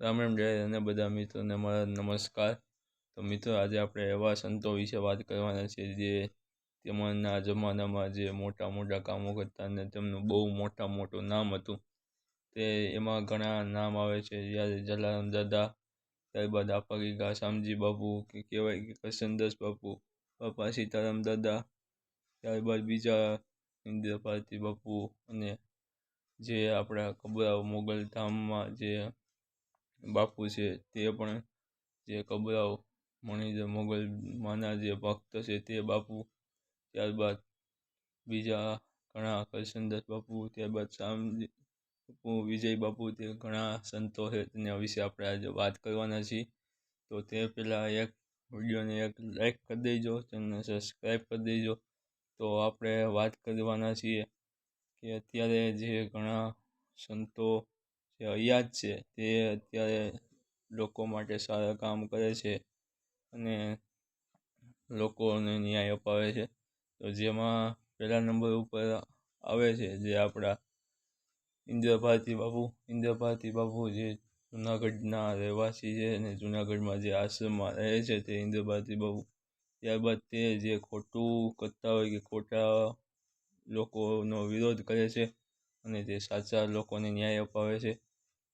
રામ રામ, જય અને બધા મિત્રોને મારા નમસ્કાર. તો મિત્રો, આજે આપણે એવા સંતો વિશે વાત કરવાના છે જે તેમના જમાનામાં જે મોટા મોટા કામો કરતા અને તેમનું બહુ મોટા મોટું નામ હતું. તે એમાં ઘણા નામ આવે છે. જ્યારે જલારામ દાદા ત્યારબાદ આપા શામજી બાપુ, કે કહેવાય કે કરશનદાસ બાપુ, બાપા સીતારામ દાદા, ત્યારબાદ બીજા ઇન્દ્ર ભારતી બાપુ અને જે આપણા કબરા મોગલ ધામમાં જે બાપુ છે, તે પણ જે કબરાવ મણિધર મોગલ માના જે ભક્ત છે, તે બાપુ ત્યારબાદ બીજા ઘણા કરશનદાસ બાપુ, ત્યારબાદ શામજી બાપુ, વિજય બાપુ તે ઘણા સંતો છે, તેના વિશે આપણે આજે વાત કરવાના છીએ. તો તે પહેલાં એક વિડીયોને એક લાઈક કરી દેજો, ચેનલને સબસ્ક્રાઈબ કરી દેજો. તો આપણે વાત કરવાના છીએ કે અત્યારે જે ઘણા સંતો જે અયાજ છે. તે અત્યારે લોકો માટે સારા કામ કરે છે અને લોકોને ન્યાય અપાવે છે. તો જેમાં પહેલા નંબર ઉપર આવે છે જે આપણા ઇન્દ્ર ભારતી બાપુ. ઇન્દ્ર બાપુ જે જુનાગઢના રહેવાસી છે અને જુનાગઢમાં જે આશ્રમમાં રહે છે તે ઇન્દ્ર બાપુ. ત્યારબાદ તે જે ખોટું કરતા હોય કે ખોટા લોકોનો વિરોધ કરે છે અને તે સાચા લોકોને ન્યાય અપાવે છે.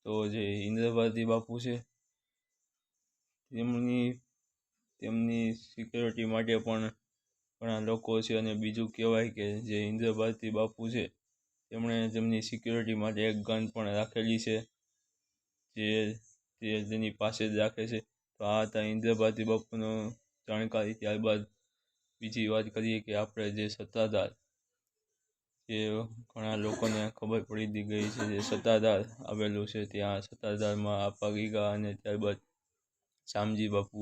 તો જે ઇન્દ્રભારતી બાપુ છે, તેમની તેમની સિક્યોરિટી માટે પણ ઘણા લોકો છે અને બીજું કહેવાય કે જે ઇન્દ્રભારતી બાપુ છે, તેમણે તેમની સિક્યોરિટી માટે એક ગન પણ રાખેલી છે, જે તે તેની પાસે જ રાખે છે. તો આ હતા ઇન્દ્રભારતી બાપુનો જાણકારી. ત્યારબાદ બીજી વાત કરીએ કે આપણે જે સત્તાધાર જે ઘણા લોકોને ખબર પડી ગઈ છે જે સત્તાધાર આવેલું છે. ત્યાં સત્તાધારમાં આપા ગીગા અને ત્યારબાદ શામજી બાપુ.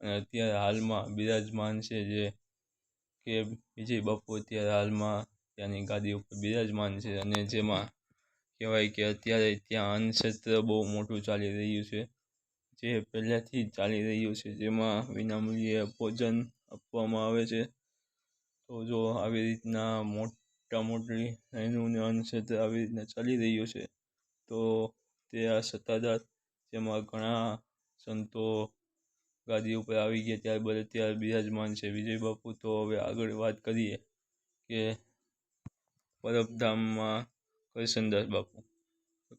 અને અત્યારે હાલમાં બિરાજમાન છે જે કે વિજય બાપુ અત્યારે હાલમાં ત્યાંની ગાદી ઉપર બિરાજમાન છે. અને જેમાં કહેવાય કે અત્યારે ત્યાં અન્નક્ષેત્ર બહુ મોટું ચાલી રહ્યું છે. જે પહેલાંથી જ ચાલી રહ્યું છે. જેમાં વિનામૂલ્યે ભોજન આપવામાં આવે છે. તો જો આવી રીતના મોટા મોટી એનું અનુક્ષેત્ર આવી રીતના ચાલી રહ્યું છે. તો તે આ સત્તાધાર જેમાં ઘણા સંતો ગાદી ઉપર આવી ગયા ત્યારબાદ અત્યારે બિરાજમાન છે. વિજય બાપુ તો હવે આગળ વાત કરીએ કે પરબધામમાં કરશનદાસ બાપુ.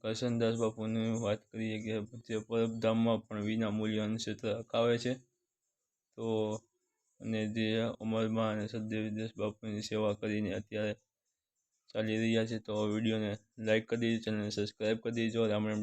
કરશનદાસ બાપુની વાત કરીએ કે જે પરબધામમાં પણ વિના મૂલ્ય અન્નક્ષેત્ર રખાવે છે. તો અને જે અમરમાં અને સદદેવીદાસ બાપુની સેવા કરીને અત્યારે ચાલી રહ્યા છે તો વિડીયોને લાઇક કરી દેજો ચેનલને સબસ્ક્રાઈબ કરી દેજો. રામ રામ.